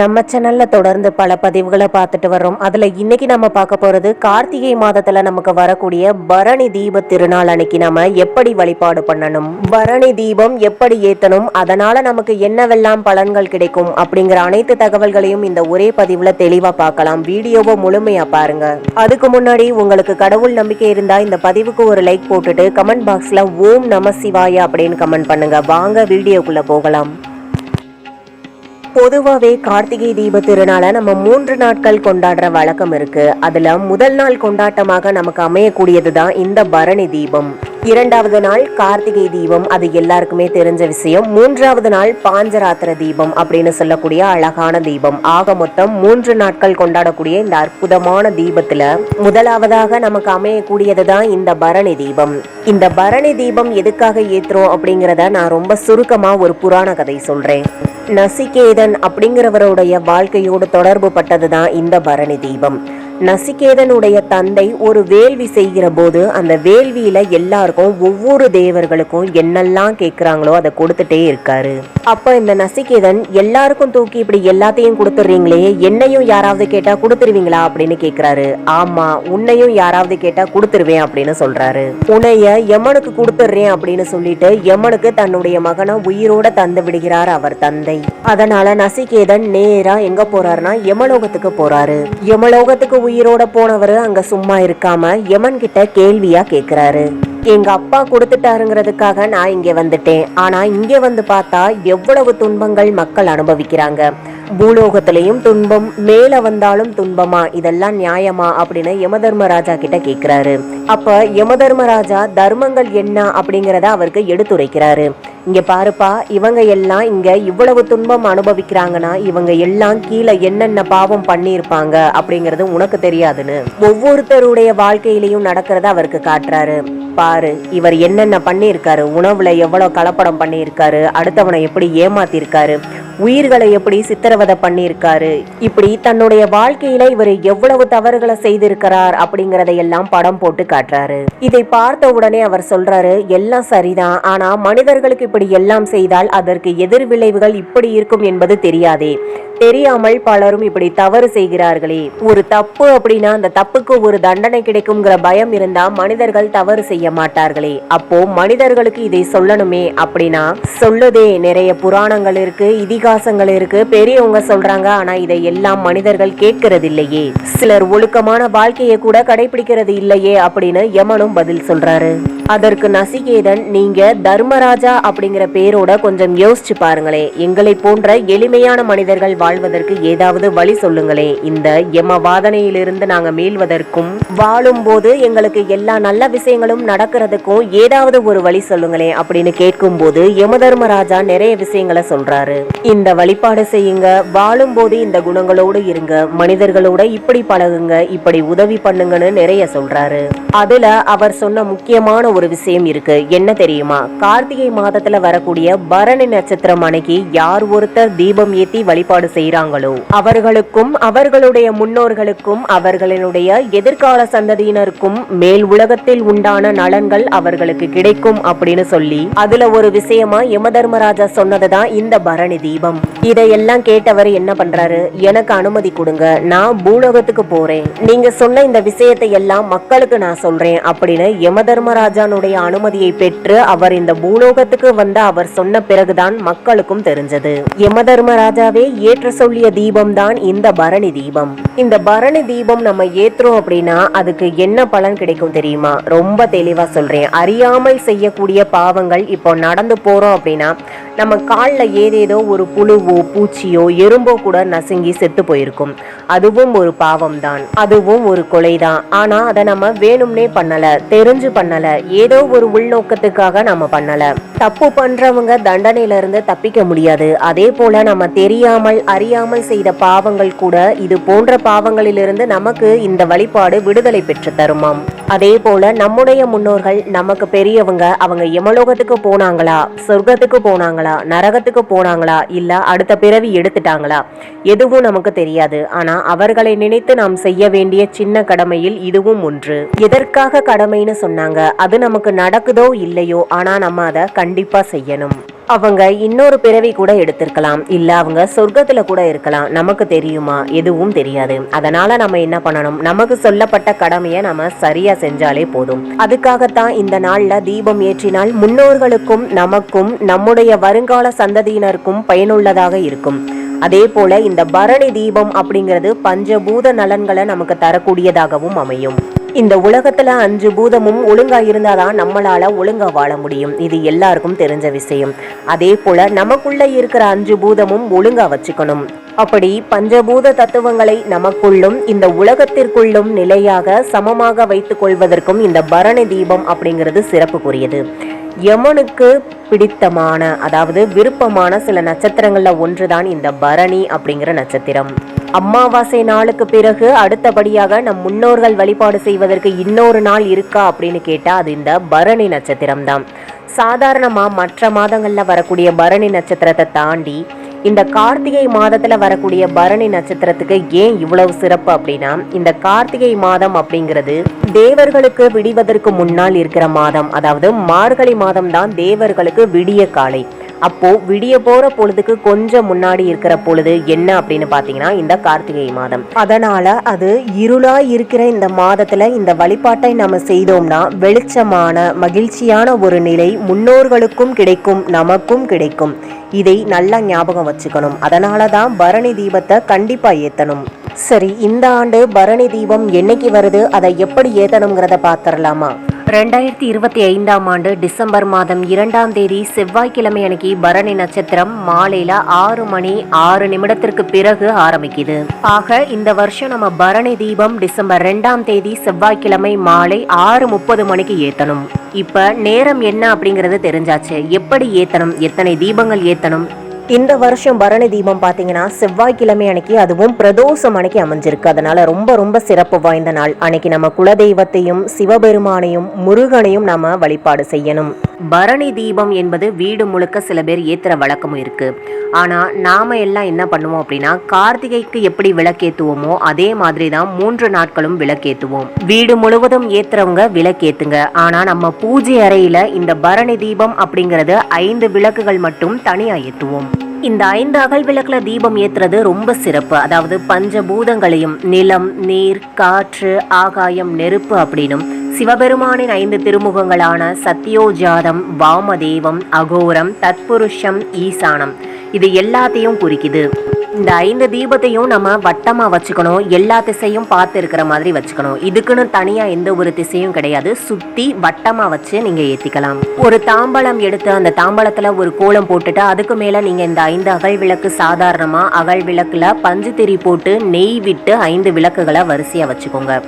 நம்ம சேனல்ல தொடர்ந்து பல பதிவுகளை பார்த்துட்டு வர்றோம். அதுல இன்னைக்கு நம்ம பார்க்க போறது கார்த்திகை மாதத்துல நமக்கு வரக்கூடிய பரணி தீப திருநாள் அன்னைக்கு நம்ம எப்படி வழிபாடு பண்ணணும்? பரணி தீபம் எப்படி ஏத்தணும்? அதனால நமக்கு என்னவெல்லாம் பலன்கள் கிடைக்கும்? அப்படிங்கிற அனைத்து தகவல்களையும் இந்த ஒரே பதிவுல தெளிவா பார்க்கலாம். வீடியோவை முழுமையா பாருங்க. அதுக்கு முன்னாடி உங்களுக்கு கடவுள் நம்பிக்கை இருந்தா இந்த பதிவுக்கு ஒரு லைக் போட்டுட்டு கமெண்ட் பாக்ஸ்ல ஓம் நம சிவாய அப்படின்னு கமெண்ட் பண்ணுங்க. வாங்க வீடியோக்குள்ள போகலாம். பொதுவாகவே கார்த்திகை தீப திருநாளை நம்ம மூன்று நாட்கள் கொண்டாடுற வழக்கம் இருக்கு. அதுல முதல் நாள் கொண்டாட்டமாக நமக்கு அமையக்கூடியது தான் இந்த பரணி தீபம். இரண்டாவது நாள் கார்த்திகை தீபம் அது எல்லாருக்குமே தெரிஞ்ச விஷயம். மூன்றாவது நாள் பாஞ்சராத்திர தீபம் அப்படின்னு சொல்லக்கூடிய அழகான தீபம். ஆக மொத்தம் மூன்று நாட்கள் கொண்டாடக்கூடிய இந்த அற்புதமான தீபத்துல முதலாவதாக நமக்கு அமையக்கூடியது தான் இந்த பரணி தீபம். இந்த பரணி தீபம் எதுக்காக ஏற்றுறோம் அப்படிங்கிறத நான் ரொம்ப சுருக்கமா ஒரு புராண கதை சொல்றேன். நசிகேதன் அப்படிங்கிறவருடைய வாழ்க்கையோடு தொடர்பு பட்டதுதான் இந்த பரணி தீபம். நசிகேதனுடைய தந்தை ஒரு வேள்வி செய்கிற போது அந்த வேள்வியில எல்லாருக்கும் ஒவ்வொரு தேவர்களுக்கும் என்னெல்லாம் கேட்குறாங்களோ அதை கொடுத்துட்டே இருக்காரு. அப்ப இந்த நசிகேதன் எல்லாருக்கும் தூக்கி இப்படி எல்லாத்தையும் கொடுத்துட்றீங்களே என்னையும் யாராவது கேட்டா கொடுத்துருவீங்களா அப்படின்னு கேட்குறாரு. ஆமா உன்னையும் யாராவது கேட்டா கொடுத்துருவேன் அப்படின்னு சொல்றாரு. உன்னைய யமனுக்கு கொடுத்துட்றேன் அப்படின்னு சொல்லிட்டு யமனுக்கு தன்னுடைய மகனை உயிரோட தந்து விடுகிறார் அவர் தந்தை. அதனால நசிகேதன் நேரா எங்க போறாருன்னா யமலோகத்துக்கு போறாரு. யமலோகத்துக்கு உயிரோட போனவர் அங்க சும்மா இருக்காம யமன் கிட்ட கேள்வியா கேக்குறாரு. எங்க அப்பா கொடுத்துட்டாருங்கிறதுக்காக நான் இங்க வந்துட்டேன். ஆனா இங்க வந்து பார்த்தா எவ்வளவு துன்பங்கள் மக்கள் அனுபவிக்கிறாங்க. பூலோகத்திலையும் துன்பம் மேல வந்தாலும் துன்பமா இதெல்லாம் நியாயமா அப்படின்னு யமதர்மராஜா கிட்ட கேக்குறாரு. அப்ப யமதர்மராஜா தர்மங்கள் என்ன அப்படிங்கறத அவருக்கு எடுத்துரைக்கிறாரு. இங்க பாருப்பா இவங்க எல்லாம் இங்க இவ்வளவு துன்பம் அனுபவிக்கிறாங்கன்னா இவங்க எல்லாம் கீழே என்னென்ன பாவம் பண்ணியிருப்பாங்க அப்படிங்கறது உனக்கு தெரியாதுன்னு. ஒவ்வொருத்தருடைய வாழ்க்கையிலையும் நடக்கிறத அவருக்கு காட்டுறாரு. பாரு இவர் என்னென்ன பண்ணியிருக்காரு உணவுல எவ்வளவு கலப்படம் பண்ணியிருக்காரு அடுத்தவனை எப்படி ஏமாத்திருக்காரு உயிர்களை எப்படி சித்திரவதை பண்ணியிருக்காரு இப்படி தன்னுடைய வாழ்க்கையில இவர் எவ்வளவு தவறுகளை செய்திருக்கிறார் அப்படிங்கறதை எல்லாம் படம் போட்டு காட்டுறாரு. இதை பார்த்த உடனே அவர் சொல்றாரு எல்லாம் சரிதான் ஆனா மனிதர்களுக்கு இப்படி எல்லாம் செய்தால் அதற்கு எதிர் விளைவுகள் இப்படி இருக்கும் என்பது தெரியாதே. தெரியாமல் பலரும் இப்படி தவறு செய்கிறார்களே. ஒரு தப்பு அப்படின்னா அந்த தப்புக்கு ஒரு தண்டனை கிடைக்கும்ங்கிற பயம் இருந்தா மனிதர்கள் தவறு செய்ய மாட்டார்களே. அப்போ மனிதர்களுக்கு இதை சொல்லணுமே அப்படின்னா சொல்லுதே நிறைய புராணங்கள் இருக்கு இதிகாசங்கள் இருக்கு பெரியவங்க சொல்றாங்க ஆனா இதை எல்லாம் மனிதர்கள் கேட்கறது இல்லையே சிலர் ஒழுக்கமான வாழ்க்கையை கூட கடைபிடிக்கிறது இல்லையே அப்படின்னு யமனும் பதில் சொல்றாரு. அதற்கு நசிகேதன் நீங்க தர்மராஜா அப்படிங்கிற பேரோட கொஞ்சம் யோசிச்சு பாருங்களேன் எங்களை போன்ற எளிமையான மனிதர்கள் வாழ்வதற்கு ஏதாவது வழி சொல்லுங்களே. இந்த யம வாதனையிலிருந்து நாங்க மீள்வதற்கும் வாழும் போது எங்களுக்கு எல்லா நல்ல விஷயங்களும் நடக்கிறதுக்கும் ஏதாவது ஒரு வழி சொல்லுங்களேன் அப்படின்னு கேட்கும் போது யம தர்மராஜா நிறைய விஷயங்களை சொல்றாரு. இந்த வழிபாடு செய்யுங்க வாழும் போது இந்த குணங்களோடு இருங்க மனிதர்களோட இப்படி பழகுங்க இப்படி உதவி பண்ணுங்கன்னு நிறைய சொல்றாரு. அதுல அவர் சொன்ன முக்கியமான ஒரு விஷயம் இருக்கு. என்ன தெரியுமா? கார்த்திகை மாதத்துல வரக்கூடிய பரணி நட்சத்திரம் அன்னைக்கு யார் ஒருத்தர் தீபம் ஏத்தி வழிபாடு செய்ய செய்கிறாங்களோ அவர்களுக்கும் அவர்களுடைய முன்னோர்களுக்கும் அவர்களினுடைய எதிர்கால சந்ததியினருக்கும் மேல் உலகத்தில் உண்டான நலன்கள் அவர்களுக்கு கிடைக்கும் அப்படின்னு சொல்லி அதுல ஒரு விஷயமா யமதர்மராஜா சொன்னதுதான் இந்த பரணி தீபம். இதையெல்லாம் கேட்டவர் என்ன பண்றாரு? எனக்கு அனுமதி கொடுங்க நான் பூலோகத்துக்கு போறேன். நீங்க சொன்ன இந்த விஷயத்தை எல்லாம் மக்களுக்கு நான் சொல்றேன் அப்படின்னு யமதர்மராஜானுடைய அனுமதியை பெற்று அவர் இந்த பூலோகத்துக்கு வந்த அவர் சொன்ன பிறகுதான் மக்களுக்கும் தெரிஞ்சது. யமதர்மராஜாவே ஏற்ற சொல்லிய தீபம் தான் இந்த பரணி தீபம். இந்த பரணி தீபம் நம்ம ஏத்துறோம் அப்படின்னா அதுக்கு என்ன பலன் கிடைக்கும் தெரியுமா? ரொம்ப தெளிவா சொல்றேன். அறியாமல் செய்யக்கூடிய பாவங்கள் இப்போ நடந்து போறோம் அப்படின்னா நம்ம காலில் ஏதேதோ ஒரு புழுவோ பூச்சியோ எறும்போ கூட நசுங்கி செத்து போயிருக்கும். அதுவும் ஒரு பாவம் தான் அதுவும் ஒரு கொலை தான் ஆனா அதை நம்ம வேணும்னே பண்ணல தெரிஞ்சு பண்ணல ஏதோ ஒரு உள்நோக்கத்துக்காக நம்ம பண்ணல. தப்பு பண்றவங்க தண்டனையில இருந்து தப்பிக்க முடியாது. அதே போல நம்ம தெரியாமல் அறியாமல் செய்த பாவங்கள் கூட இது போன்ற பாவங்களிலிருந்து நமக்கு இந்த வழிபாடு விடுதலை பெற்று தருமாம். அதே போல நம்முடைய முன்னோர்கள் நமக்கு பெரியவங்க அவங்க யமலோகத்துக்கு போனாங்களா சொர்க்கத்துக்கு போனாங்களா நரகத்துக்கு போனாங்களா இல்ல அடுத்த பிறவி எடுத்துட்டாங்களா எதுவும் நமக்கு தெரியாது. ஆனா அவர்களை நினைத்து நாம் செய்ய வேண்டிய சின்ன கடமையில் இதுவும் ஒன்று. எதற்காக கடமைன்னு சொன்னாங்க அது நமக்கு நடக்குதோ இல்லையோ ஆனா நம்ம அதை கண்டிப்பா செய்யணும். அவங்க இன்னொரு பிறவி கூட எடுத்திருக்கலாம் இல்ல அவங்க சொர்க்கத்துல கூட இருக்கலாம். நமக்கு தெரியுமா? எதுவும் தெரியாது. அதனால நம்ம என்ன பண்ணணும்? நமக்கு சொல்லப்பட்ட கடமையை நம்ம சரியா செஞ்சாலே போதும். அதுக்காகத்தான் இந்த நாள்ல தீபம் ஏற்றினால் முன்னோர்களுக்கும் நமக்கும் நம்முடைய வருங்கால சந்ததியினருக்கும் பயனுள்ளதாக இருக்கும். அதே போல இந்த பரணி தீபம் அப்படிங்கிறது பஞ்சபூத நலன்களை நமக்கு தரக்கூடியதாகவும் அமையும். இந்த உலகத்துல அஞ்சு பூதமும் ஒழுங்கா இருந்தாதான் நம்மளால ஒழுங்கா வாழ முடியும். இது எல்லாருக்கும் தெரிஞ்ச விஷயம். அதே போல நமக்குள்ள இருக்கிற அஞ்சு பூதமும் ஒழுங்கா வச்சுக்கணும். அப்படி பஞ்சபூத தத்துவங்களை நமக்குள்ளும் இந்த உலகத்திற்குள்ளும் நிலையாக சமமாக வைத்துக் கொள்வதற்கும் இந்த பரணி தீபம் அப்படிங்கிறது சிறப்புக்குரியது. யமனுக்கு பிடித்தமான அதாவது விருப்பமான சில நட்சத்திரங்களில் ஒன்றுதான் இந்த பரணி அப்படிங்கிற நட்சத்திரம். அமாவாசை நாளுக்கு பிறகு அடுத்தபடியாக நம் முன்னோர்கள் வழிபாடு செய்வதற்கு இன்னொரு நாள் இருக்கா அப்படின்னு கேட்டால் அது இந்த பரணி நட்சத்திரம் தான் சாதாரணமாக மற்ற மாதங்களில் வரக்கூடிய பரணி நட்சத்திரத்தை தாண்டி இந்த கார்த்திகை மாதத்தில் வரக்கூடிய பரணி நட்சத்திரத்துக்கு ஏன் இவ்வளவு சிறப்பு அப்படின்னா இந்த கார்த்திகை மாதம் அப்படிங்கிறது தேவர்களுக்கு விடிவதற்கு முன்னால் இருக்கிற மாதம். அதாவது மார்கழி மாதம் தான் தேவர்களுக்கு விடிய காலை. அப்போ விடிய போற பொழுதுக்கு கொஞ்சம் முன்னாடி இருக்கிற பொழுது என்ன அப்படின்னு பாத்தீங்கன்னா இந்த கார்த்திகை மாதம். அதனால அது இருளா இருக்கிற இந்த மாதத்துல இந்த வழிபாட்டை நம்ம செய்தோம்னா வெளிச்சமான மகிழ்ச்சியான ஒரு நிலை முன்னோர்களுக்கும் கிடைக்கும் நமக்கும் கிடைக்கும். இதை நல்லா ஞாபகம் வச்சுக்கணும். அதனால தான் பரணி தீபத்தை கண்டிப்பா ஏத்தணும். சரி இந்த ஆண்டு பரணி தீபம் என்னைக்கு வருது? அதை எப்படி ஏத்தணுங்கிறத பாத்திரலாமா? ரெண்டாயிரத்தி இருபத்தி ஐந்தாம் ஆண்டு டிசம்பர் மாதம் இரண்டாம் தேதி செவ்வாய்க்கிழமை அன்னைக்கு பரணி நட்சத்திரம் மாலையில ஆறு மணி ஆறு நிமிடத்திற்கு பிறகு ஆரம்பிக்குது. ஆக இந்த வருஷம் நம்ம பரணி தீபம் டிசம்பர் ரெண்டாம் தேதி செவ்வாய்க்கிழமை மாலை ஆறு முப்பது மணிக்கு ஏத்தணும். இப்ப நேரம் என்ன அப்படிங்கறது தெரிஞ்சாச்சு. எப்படி ஏத்தணும்? எத்தனை தீபங்கள் ஏத்தணும்? இந்த வருஷம் பரணி தீபம் பார்த்தீங்கன்னா செவ்வாய்க்கிழமை அன்னைக்கு அதுவும் பிரதோஷம் அன்னைக்கு அமைஞ்சிருக்கு. அதனால ரொம்ப ரொம்ப சிறப்பு வாய்ந்த நாள். அன்னைக்கு நம்ம குலதெய்வத்தையும் சிவபெருமானையும் முருகனையும் நாம வழிபாடு செய்யணும். பரணி தீபம் என்பது வீடு முழுக்க சில பேர் ஏத்துற வழக்கமும் இருக்கு. ஆனா நாம எல்லாம் என்ன பண்ணுவோம் அப்படின்னா கார்த்திகைக்கு எப்படி விளக்கேத்துவோமோ அதே மாதிரி தான் மூன்று நாட்களும் விளக்கேத்துவோம். வீடு முழுவதும் ஏத்துறவங்க விளக்கேத்துங்க. ஆனா நம்ம பூஜை அறையில இந்த பரணி தீபம் அப்படிங்கறது ஐந்து விளக்குகள் மட்டும் தனியா ஏத்துவோம். இந்த ஐந்து அகல் விளக்கில் தீபம் ஏற்றுறது ரொம்ப சிறப்பு. அதாவது பஞ்சபூதங்களையும் நிலம் நீர் காற்று ஆகாயம் நெருப்பு அப்படின்னும் சிவபெருமானின் ஐந்து திருமுகங்களான சத்யோஜாதம் வாமதேவம் அகோரம் தத்புருஷம் ஈசானம். இது எல்லாத்தையும் குறிக்குது. இந்த ஐந்து தீபத்தையும் நம்ம வட்டமாக வச்சுக்கணும். எல்லா திசையும் பார்த்து இருக்கிற மாதிரி வச்சுக்கணும். இதுக்குன்னு தனியாக எந்த ஒரு திசையும் கிடையாது. சுற்றி வட்டமாக வச்சு நீங்கள் ஏற்றிக்கலாம் ஒரு தாம்பலம் எடுத்து அந்த தாம்பலத்தில் ஒரு கோலம் போட்டுட்டு அதுக்கு மேலே நீங்கள் இந்த ஐந்து அகல் விளக்கு சாதாரணமாக அகல் விளக்கில் பஞ்சு திரி போட்டு நெய் விட்டு ஐந்து விளக்குகளை வரிசையாக வச்சுக்கோங்க.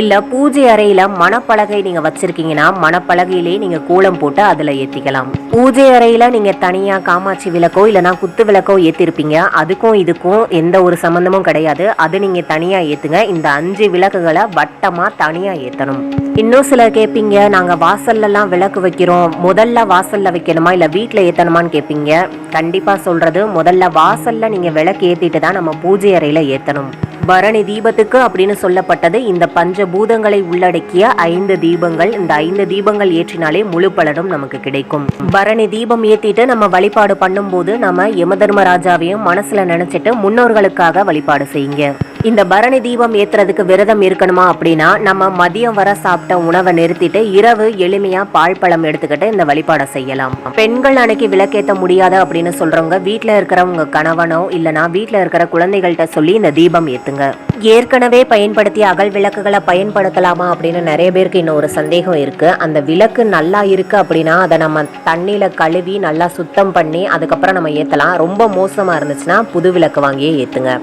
இல்லை பூஜை அறையில் மணப்பலகை நீங்கள் வச்சுருக்கீங்கன்னா மணப்பலகையிலே நீங்கள் கோலம் போட்டு அதில் ஏற்றிக்கலாம் பூஜை அறையில் நீங்கள் தனியாக காமாட்சி விளக்கோ இல்லைன்னா குத்து விளக்கோ ஏற்றிருப்பீங்க அதுக்கும் இது இதுக்கும் எந்த ஒரு சம்மந்தமும் கிடையாது. அது நீங்கள் தனியாக ஏற்றுங்க இந்த அஞ்சு விளக்குகளை வட்டமாக தனியாக ஏற்றணும் இன்னும் சிலர் கேட்பீங்க நாங்கள் வாசல்லலாம் விளக்கு வைக்கிறோம். முதல்ல வாசல்ல வைக்கணுமா? இல்லை வீட்டில் ஏற்றணுமான்னு கேட்பீங்க கண்டிப்பாக சொல்கிறது முதல்ல வாசல்ல நீங்கள் விளக்கு ஏற்றிட்டு தான் நம்ம பூஜை அறையில் ஏற்றணும் பரணி தீபத்துக்கு அப்படின்னு சொல்லப்பட்டது. இந்த பஞ்ச பூதங்களை உள்ளடக்கிய ஐந்து தீபங்கள். இந்த ஐந்து தீபங்கள் ஏற்றினாலே முழு பலனும் நமக்கு கிடைக்கும். பரணி தீபம் ஏத்திட்டு நம்ம வழிபாடு பண்ணும்போது நம்ம யமதர்மராஜாவையும் மனசுல நினைச்சிட்டு முன்னோர்களுக்காக வழிபாடு செய்யுங்க. இந்த பரணி தீபம் ஏத்துறதுக்கு விரதம் இருக்கணுமா அப்படின்னா நம்ம மதியம் வர சாப்பிட்ட உணவை நிறுத்திட்டு இரவு எளிமையா பால் பழம் எடுத்துக்கிட்டு இந்த வழிபாடை செய்யலாம். பெண்கள் அன்னைக்கு விளக்கேத்த முடியாது அப்படின்னு சொல்றவங்க வீட்டுல இருக்கிறவங்க கணவனோ இல்லனா வீட்டுல இருக்கிற குழந்தைகள்கிட்ட சொல்லி இந்த தீபம் ஏத்துங்க. ஏற்கனவே பயன்படுத்திய அகல் விளக்குகளை பயன்படுத்தலாமா அப்படின்னு நிறைய பேருக்கு இன்னும் ஒரு சந்தேகம் இருக்கு. அந்த விளக்கு நல்லா இருக்கு அப்படின்னா அதை நம்ம தண்ணியில கழுவி நல்லா சுத்தம் பண்ணி அதுக்கப்புறம் நம்ம ஏத்தலாம். ரொம்ப மோசமா இருந்துச்சுன்னா புது விளக்கு வாங்கியே ஏத்துங்க.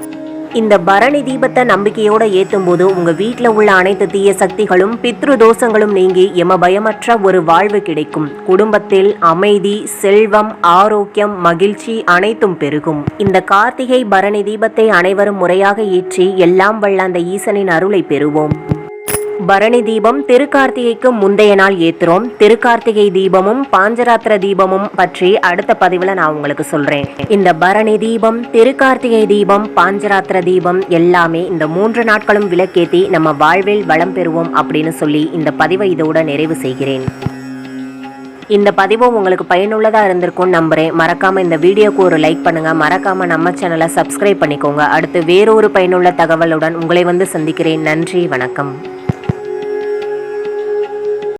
இந்த பரணி தீபத்தை நம்பிக்கையோட ஏத்தும் போது உங்க வீட்டில் உள்ள அனைத்து தீய சக்திகளும் பித்ரு தோஷங்களும் நீங்கி எம பயமற்ற ஒரு வாழ்வு கிடைக்கும். குடும்பத்தில் அமைதி செல்வம் ஆரோக்கியம் மகிழ்ச்சி அனைத்தும் பெருகும். இந்த கார்த்திகை பரணி தீபத்தை அனைவரும் முறையாக ஏற்றி எல்லாம் வல்ல அந்த ஈசனின் அருளை பெறுவோம். பரணி தீபம் திருக்கார்த்திகைக்கு முந்தைய நாள் ஏத்துறோம். திருக்கார்த்திகை தீபமும் பாஞ்சராத்திர தீபமும் பற்றி அடுத்த பதிவுல நான் உங்களுக்கு சொல்றேன். இந்த பரணி தீபம் திருக்கார்த்திகை தீபம் பாஞ்சராத்திர தீபம் எல்லாமே இந்த மூன்று நாட்களும் விளக்கேத்தி நம்ம வாழ்வில் வளம் பெறுவோம் அப்படின்னு சொல்லி இந்த பதிவை இதோட நிறைவு செய்கிறேன். இந்த பதிவும் உங்களுக்கு பயனுள்ளதாக இருந்திருக்கும் நம்புகிறேன் மறக்காமல் இந்த வீடியோக்கு ஒரு லைக் பண்ணுங்கள் மறக்காமல் நம்ம சேனலை சப்ஸ்கிரைப் பண்ணிக்கோங்க. அடுத்து வேறொரு பயனுள்ள தகவலுடன் உங்களை வந்து சந்திக்கிறேன். நன்றி வணக்கம்.